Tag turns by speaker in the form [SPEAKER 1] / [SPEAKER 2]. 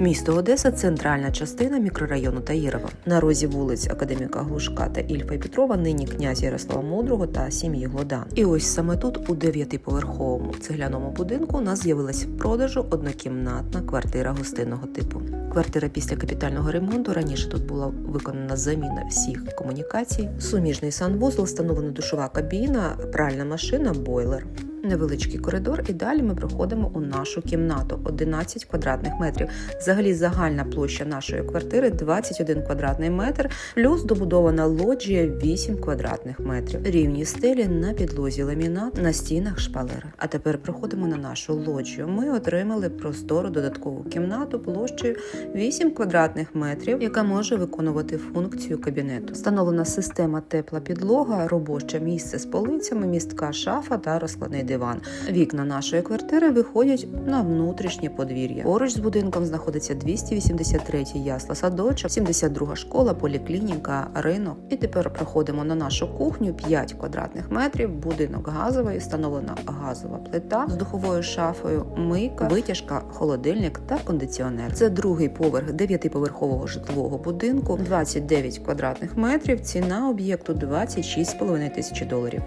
[SPEAKER 1] Місто Одеса центральна частина мікрорайону Таїрова. На розі вулиць Академіка Глушка та Ільфа Петрова нині князя Ярослава Мудрого та сім'ї Глодан. І ось саме тут, у дев'ятиповерховому цегляному будинку, у нас з'явилась в продажу однокімнатна квартира гостинного типу. Квартира після капітального ремонту раніше тут була виконана заміна всіх комунікацій. Суміжний санвузол, встановлена душова кабіна, пральна машина, бойлер. Невеличкий коридор, і далі ми проходимо у нашу кімнату 11 квадратних метрів. Взагалі загальна площа нашої квартири 21 квадратний метр, плюс добудована лоджія 8 квадратних метрів. Рівні стелі на підлозі ламінат, на стінах шпалери. А тепер проходимо на нашу лоджію. Ми отримали простору додаткову кімнату площею 8 квадратних метрів, яка може виконувати функцію кабінету. Встановлена система тепла підлога, робоче місце з полицями, містка шафа та розкладний диван. Вікна нашої квартири виходять на внутрішнє подвір'я. Поруч з будинком знаходиться 283 ясла садочок, 72 школа, поліклініка, ринок. І тепер проходимо на нашу кухню 5 квадратних метрів. Будинок газовий, встановлена газова плита з духовою шафою, мийка, витяжка, холодильник та кондиціонер. Це другий поверх дев'ятиповерхового житлового будинку, 29 квадратних метрів. Ціна об'єкту 26,5 тисячі доларів.